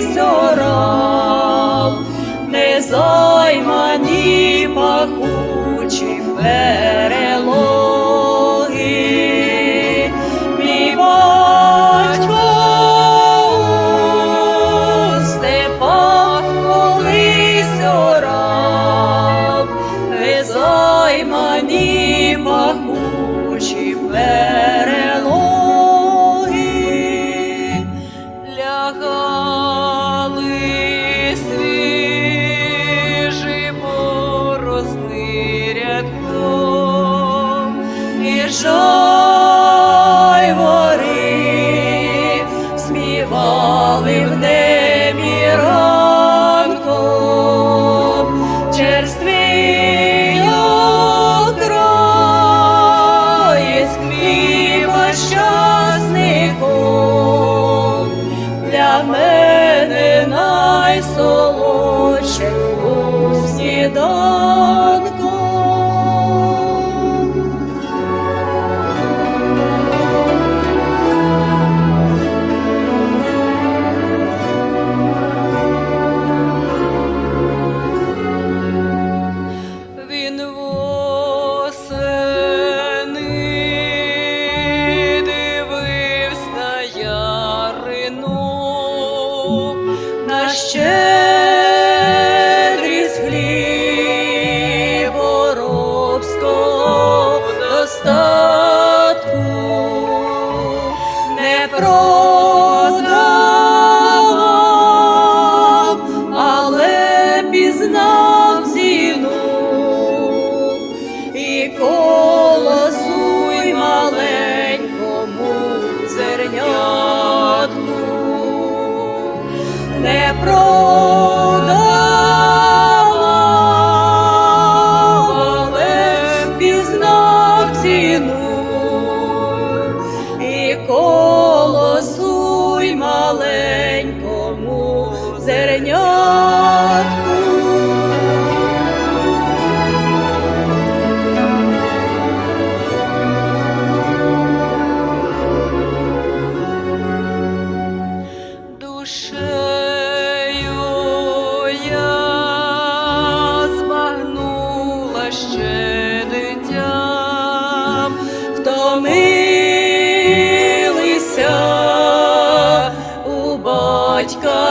і сором, не займані пахучі перелоги. Мій батько у степах колись орав, не займані пахучі перелоги. vers posture. Let.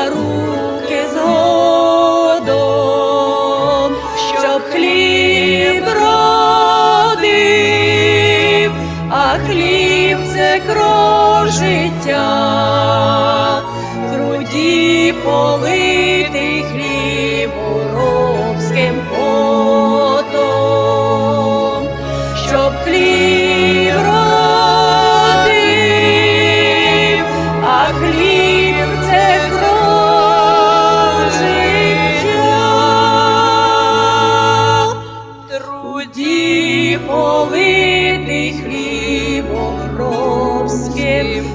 Политий хлібом робським.